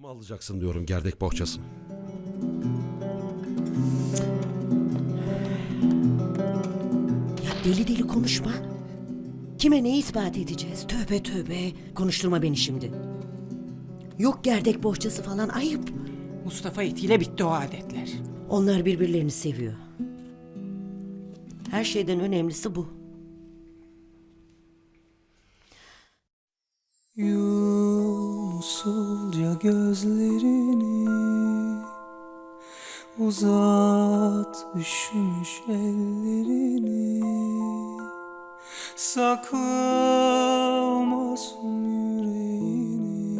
mı alacaksın diyorum gerdek bohçasını. Ya deli deli konuşma. Kime ne ispat edeceğiz? Tövbe tövbe. Konuşturma beni şimdi. Yok gerdek bohçası falan ayıp. Mustafa itiyle bitti o adetler. Onlar birbirlerini seviyor. Her şeyden önemlisi bu. Yum usulca gözlerini Uzat üşümüş ellerini. Sakla masum yüreğini.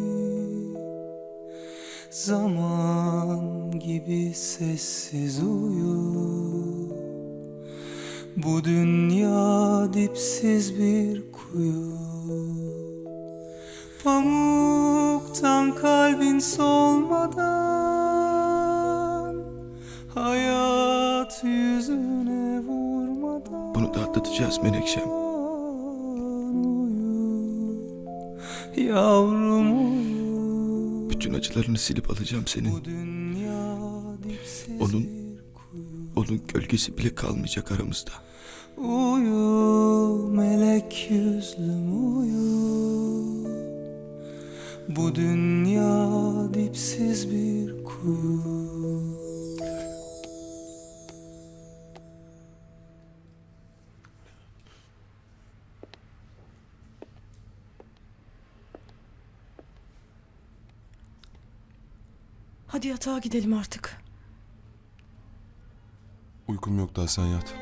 Zaman gibi sessiz uyu Bu dünya dipsiz bir kuyu Pamuktan kalbin solmadan Hayat yüzüne vurmadan Bunu da atlatacağız Menekşem. uyu Yavrum Bütün acılarını silip alacağım senin. Onun- Onun gölgesi bile kalmayacak aramızda. Uyu melek yüzlüm uyu Bu dünya dipsiz bir kuyu Hadi yatağa gidelim artık. Uykum yok daha sen yat.